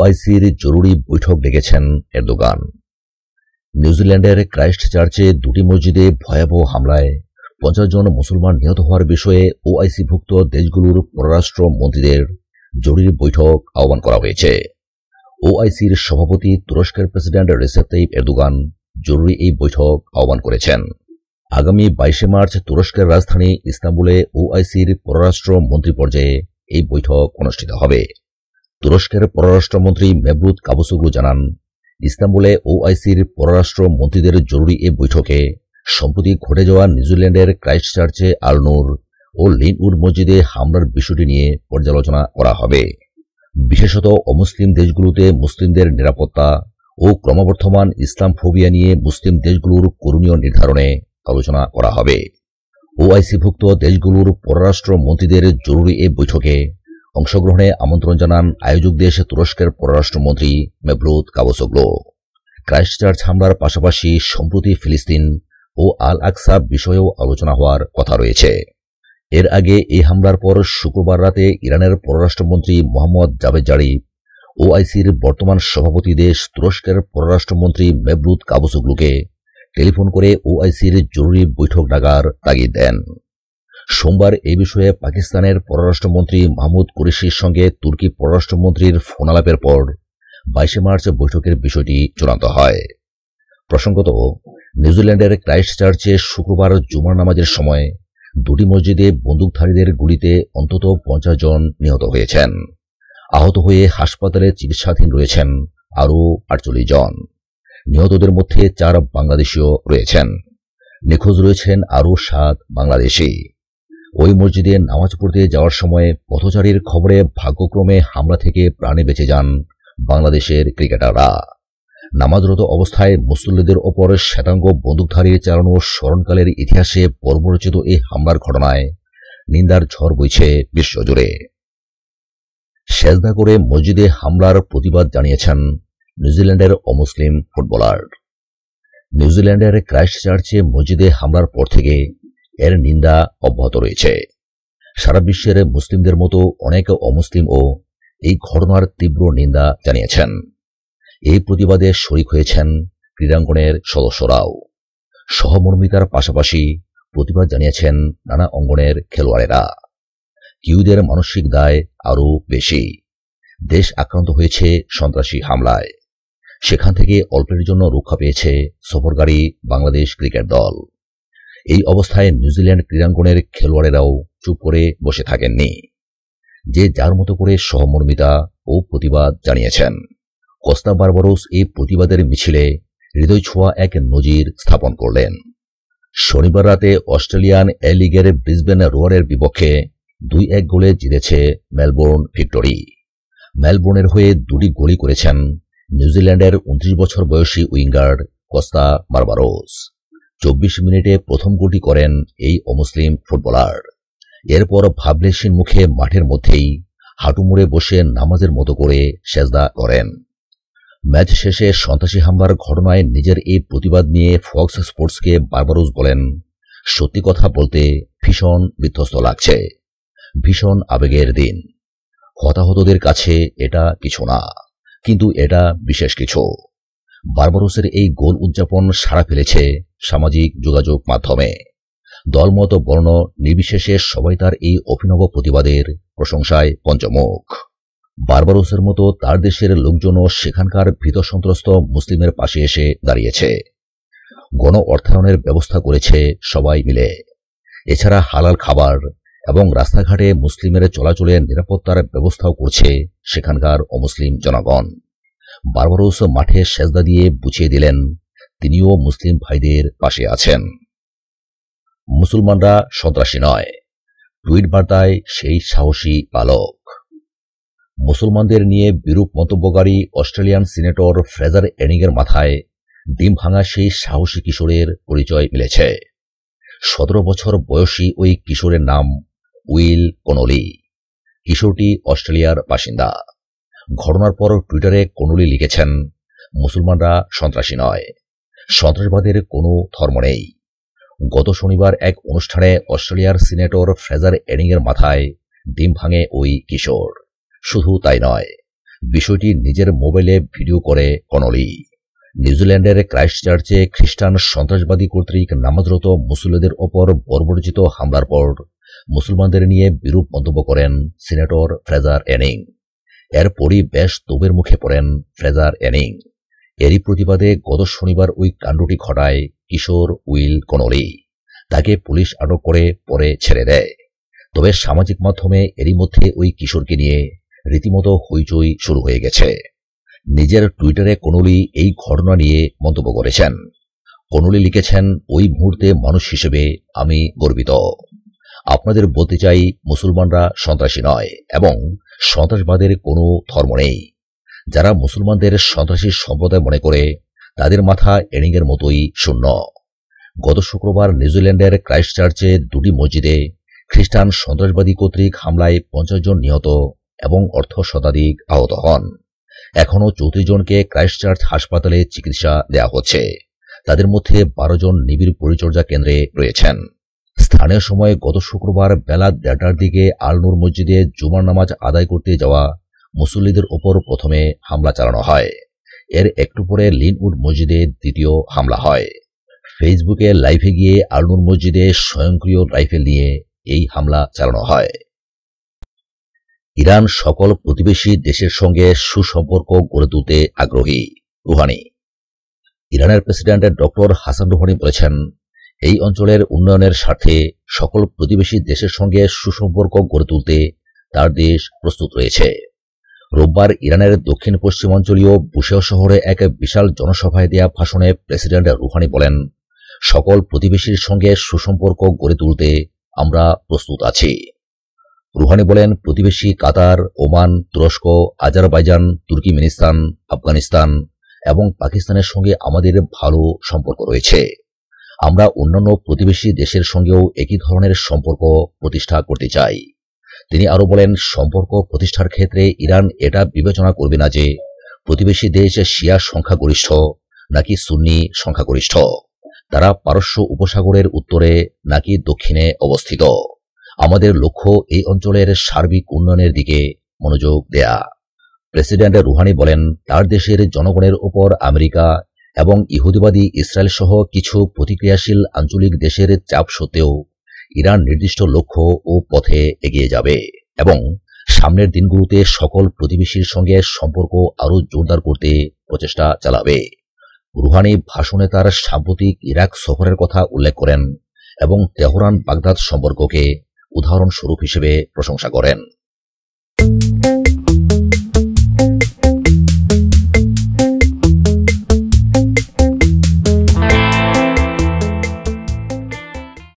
ওআইসির জরুরি বৈঠক ডেকেছেন এরদোগান। নিউজিল্যান্ডের ক্রাইস্ট চার্চে দুটি মসজিদে ভয়াবহ হামলায় পঞ্চাশ জন মুসলমান নিহত হওয়ার বিষয়ে ওআইসিভুক্ত দেশগুলোর পররাষ্ট্র মন্ত্রীদের জরুরি বৈঠক আহ্বান করা হয়েছে। ওআইসির সভাপতি তুরস্কের প্রেসিডেন্ট রেসেপ তাইপ এরদোগান জরুরি এই বৈঠক আহ্বান করেছেন। আগামী বাইশে মার্চ তুরস্কের রাজধানী ইস্তাম্বুলে ওআইসির পররাষ্ট্র মন্ত্রী পর্যায়ে এই বৈঠক অনুষ্ঠিত হবে। তুরস্কের পররাষ্ট্রমন্ত্রী মেবরুদ কাবুসুগলু জানান, ইস্তাম্বুলে ওআইসির পররাষ্ট্র মন্ত্রীদের জরুরি এই বৈঠকে, সম্প্রতি ঘটে যাওয়া নিউজিল্যান্ডের ক্রাইস্ট চার্চে আলনুর ও লিনউড মসজিদে হামলার বিষয়টি নিয়ে পর্যালোচনা করা হবে। বিশেষত অমুসলিম দেশগুলোতে মুসলিমদের নিরাপত্তা ও ক্রমবর্ধমান ইসলাম ফোবিয়া নিয়ে মুসলিম দেশগুলোর করণীয় নির্ধারণে আলোচনা করা হবে। ওআইসিভুক্ত দেশগুলোর পররাষ্ট্র মন্ত্রীদের জরুরি এ বৈঠকে অংশগ্রহণে আমন্ত্রণ জানান আয়োজক দেশ তুরস্কের পররাষ্ট্রমন্ত্রী মেবরুদ কাবসোগলো। ক্রাইস্টচার্চ হামলার পাশাপাশি সম্প্রতি ফিলিস্তিন ও আল আকসা বিষয়েও আলোচনা হওয়ার কথা রয়েছে। এর আগে এই হামলার পর শুক্রবার রাতে ইরানের পররাষ্ট্রমন্ত্রী মোহাম্মদ জাভেদ জারিফ ওআইসির বর্তমান সভাপতি দেশ তুরস্কের পররাষ্ট্রমন্ত্রী মেবরুদ কাবুসুগলুকে টেলিফোন করে ওআইসির জরুরি বৈঠক ডাকার তাগিদ দেন। সোমবার এই বিষয়ে পাকিস্তানের পররাষ্ট্রমন্ত্রী মাহমুদ কুরেশির সঙ্গে তুর্কি পররাষ্ট্রমন্ত্রীর ফোনালাপের পর বাইশে মার্চ বৈঠকের বিষয়টি চূড়ান্ত হয়। প্রসঙ্গত, নিউজিল্যান্ডের ক্রাইস্ট চার্চে শুক্রবার জুমার নামাজের সময় দুটি মসজিদে বন্দুকধারীদের গুলিতে অন্তত পঞ্চাশ জন নিহত হয়েছেন। আহত হয়ে হাসপাতালে চিকিৎসাধীন রয়েছেন আরও আটচল্লিশ জন। নিহতদের মধ্যে চার বাংলাদেশীয় রয়েছেন। নিখোঁজ রয়েছেন আরও সাত বাংলাদেশি। ওই মসজিদে নামাজ পড়তে যাওয়ার সময় পথচারীর খবরে ভাগ্যক্রমে হামলা থেকে প্রাণে বেঁচে যান বাংলাদেশের ক্রিকেটাররা। নামাজরত অবস্থায় মুসল্লিদের ওপর শ্বেতাঙ্গ বন্দুকধারী চালানো স্মরণকালের ইতিহাসে পর্বরচিত এই হামলার ঘটনায় নিন্দার ঝড় বইছে বিশ্বজুড়ে। সেজদা করে মসজিদে হামলার প্রতিবাদ জানিয়েছেন নিউজিল্যান্ডের অমুসলিম ফুটবলার। নিউজিল্যান্ডের ক্রাইস্ট চার্চে মসজিদে হামলার পর থেকে এর নিন্দা অব্যাহত রয়েছে। সারা বিশ্বের মুসলিমদের মতো অনেক অমুসলিমও এই ঘটনার তীব্র নিন্দা জানিয়েছেন। এই প্রতিবাদে শরিক হয়েছেন ক্রীড়াঙ্গনের সদস্যরাও। সহমর্মিতার পাশাপাশি প্রতিবাদ জানিয়েছেন নানা অঙ্গনের খেলোয়াড়েরা। কিউদের মানসিক দায় আরও বেশি। দেশ আক্রান্ত হয়েছে সন্ত্রাসী হামলায়। সেখান থেকে অল্পের জন্য রক্ষা পেয়েছে সফরকারী বাংলাদেশ ক্রিকেট দল। এই অবস্থায় নিউজিল্যান্ড ক্রীড়াঙ্গনের খেলোয়াড়েরাও চুপ করে বসে থাকেননি। যে যার মতো করে সহমর্মিতা ও প্রতিবাদ জানিয়েছেন। কস্তা বারবারোস এই প্রতিবাদের মিছিলে হৃদয় ছোঁয়া এক নজির স্থাপন করলেন। শনিবার রাতে অস্ট্রেলিয়ান এ লিগের ব্রিসবেন রোয়ারের বিপক্ষে দুই এক গোলে জিতেছে মেলবোর্ন ভিক্টোরি। মেলবোর্নের হয়ে দুটি গোলই করেছেন নিউজিল্যান্ডের উনত্রিশ বছর বয়সী উইঙ্গার কস্তা বারবারোস। চব্বিশ মিনিটে প্রথম গোলটি করেন এই অমুসলিম ফুটবলার। এরপর ভাবলেশিন মুখে মাঠের মধ্যেই হাঁটু মুড়ে বসে নামাজের মতো করে সেজদা করেন। ম্যাচ শেষে সন্ত্রাসী হামলার ঘটনায় নিজের এই প্রতিবাদ নিয়ে ফক্স স্পোর্টসকে বারবারোস বলেন, সত্যি কথা বলতে ভীষণ বিধ্বস্ত লাগছে। ভীষণ আবেগের দিন। হতাহতদের কাছে এটা কিছু না, কিন্তু এটা বিশেষ কিছু। বারবারোসের এই গোল উদযাপন সাড়া ফেলেছে সামাজিক যোগাযোগ মাধ্যমে। দলমত, বর্ণ নির্বিশেষে সবাই তার এই অভিনব প্রতিবাদের প্রশংসায় পঞ্চমুখ। বারবারোসের মতো তার দেশের লোকজনও সেখানকার ভীত সন্ত্রস্ত মুসলিমের পাশে এসে দাঁড়িয়েছে। গণ অর্থায়নের ব্যবস্থা করেছে সবাই মিলে। এছাড়া হালাল খাবার এবং রাস্তাঘাটে মুসলিমের চলাচলে নিরাপত্তার ব্যবস্থাও করছে সেখানকার অমুসলিম জনগণ। বারবারোস মাঠে সেজদা দিয়ে বুঝিয়ে দিলেন, তিনিও মুসলিম ভাইদের পাশে আছেন। মুসলমানরা সন্ত্রাসী নয়, টুইট বার্তায় সেই সাহসী পালক। মুসলমানদের নিয়ে বিরূপ মন্তব্যকারী অস্ট্রেলিয়ান সিনেটর ফ্রেজার এনিংয়ের মাথায় ডিম ভাঙা সেই সাহসী কিশোরের পরিচয় মিলেছে। সতেরো বছর বয়সী ওই কিশোরের নাম উইল কনলি। কিশোরটি অস্ট্রেলিয়ার বাসিন্দা। ঘটনার পর টুইটারে কনলি লিখেছেন, মুসলমানরা সন্ত্রাসী নয়। সন্ত্রাসবাদের কোনো ধর্ম নেই। গত শনিবার এক অনুষ্ঠানে অস্ট্রেলিয়ার সিনেটর ফ্রেজার এনিংয়ের মাথায় ডিম ভাঙে ওই কিশোর। শুধু তাই নয়, বিষয়টি নিজের মোবাইলে ভিডিও করে কনলি। নিউজিল্যান্ডের ক্রাইস্ট চার্চে খ্রিস্টান সন্ত্রাসবাদী কর্তৃক নামাজরত মুসলিমদের ওপর বর্বরচিত হামলার পর মুসলমানদের নিয়ে বিরূপ মন্তব্য করেন সিনেটর ফ্রেজার এনিং এরপরই বেশ তোবের মুখে পড়েন ফ্রেজার এনিং। এরই প্রতিবাদে গত শনিবার ওই কাণ্ডটি ঘটায় কিশোর উইল কনলি। তাকে পুলিশ আটক করে পরে ছেড়ে দেয়। তবে সামাজিক মাধ্যমে এরই মধ্যে ওই কিশোরকে নিয়ে রীতিমতো হইচই শুরু হয়ে গেছে। নিজের টুইটারে কনুলি এই ঘটনা নিয়ে মন্তব্য করেছেন। কনুলি লিখেছেন, ওই মুহূর্তে মানুষ হিসেবে আমি গর্বিত। আপনাদের বলতে চাই, মুসলমানরা সন্ত্রাসী নয় এবং সন্ত্রাসবাদের কোনো ধর্ম নেই। যারা মুসলমানদের সন্ত্রাসী সম্প্রদায় মনে করে, তাদের মাথা এনিংয়ের মতোই শূন্য। গত শুক্রবার নিউজিল্যান্ডের ক্রাইস্ট চার্চে দুটি মসজিদে খ্রিস্টান সন্ত্রাসবাদী কর্তৃক হামলায় পঞ্চাশ জন নিহত এবং অর্ধ শতাধিক আহত হন। এখনও চৌত্রিশ জনকে ক্রাইস্ট চার্চ হাসপাতালে চিকিৎসা দেওয়া হচ্ছে। তাদের মধ্যে বারো জন নিবিড় পরিচর্যা কেন্দ্রে রয়েছেন। স্থানীয় সময়ে গত শুক্রবার বেলা দেড়টার দিকে আলনুর মসজিদে জুমার নামাজ আদায় করতে যাওয়া মুসল্লিদের ওপর প্রথমে হামলা চালানো হয়। এর একটু পরে লিনউড মসজিদে দ্বিতীয় হামলা হয়। ফেসবুকে লাইভে গিয়ে আলনুর মসজিদে স্বয়ংক্রিয় রাইফেল নিয়ে এই হামলা চালানো হয়। ইরান সকল প্রতিবেশী দেশের সঙ্গে সুসম্পর্ক গড়ে তুলতে আগ্রহী। রুহানি। ইরানের প্রেসিডেন্ট ডক্টর হাসান রুহানি বলেছেন এই অঞ্চলের উন্নয়নের স্বার্থে সকল প্রতিবেশী দেশের সঙ্গে সুসম্পর্ক গড়ে তুলতে তার দেশ প্রস্তুত রয়েছে। রোববার ইরানের দক্ষিণ পশ্চিমাঞ্চলীয় বুশেও শহরে এক বিশাল জনসভায় দেয়া ভাষণে প্রেসিডেন্ট রুহানি বলেন, সকল প্রতিবেশীর সঙ্গে সুসম্পর্ক গড়ে তুলতে আমরা প্রস্তুত আছি। রুহানি বলেন, প্রতিবেশী কাতার, ওমান, তুরস্ক, আজারবাইজান, তুর্কিমেনিস্তান, আফগানিস্তান এবং পাকিস্তানের সঙ্গে আমাদের ভালো সম্পর্ক রয়েছে। আমরা অন্যান্য প্রতিবেশী দেশের সঙ্গেও একই ধরনের সম্পর্ক প্রতিষ্ঠা করতে চাই। তিনি আরও বলেন, সম্পর্ক প্রতিষ্ঠার ক্ষেত্রে ইরান এটা বিবেচনা করবে না যে প্রতিবেশী দেশ শিয়া সংখ্যাগরিষ্ঠ নাকি সুন্নি সংখ্যাগরিষ্ঠ। তারা পারস্য উপসাগরের উত্তরে নাকি দক্ষিণে অবস্থিত। আমাদের লক্ষ্য এই অঞ্চলের সার্বিক উন্নয়নের দিকে মনোযোগ দেয়া। প্রেসিডেন্ট রুহানি বলেন, তার দেশের জনগণের ওপর আমেরিকা এবং ইহুদিবাদী ইসরায়েল সহ কিছু প্রতিক্রিয়াশীল আঞ্চলিক দেশের চাপ সত্ত্বেও ইরান নির্দিষ্ট লক্ষ্য ও পথে এগিয়ে যাবে এবং সামনের দিনগুলোতে সকল প্রতিবেশীর সঙ্গে সম্পর্ক আরও জোরদার করতে প্রচেষ্টা চালাবে। রুহানি ভাষণে তার সাম্প্রতিক ইরাক সফরের কথা উল্লেখ করেন এবং তেহরান বাগদাদ সম্পর্ককে উদাহরণস্বরূপ হিসেবে প্রশংসা করেন।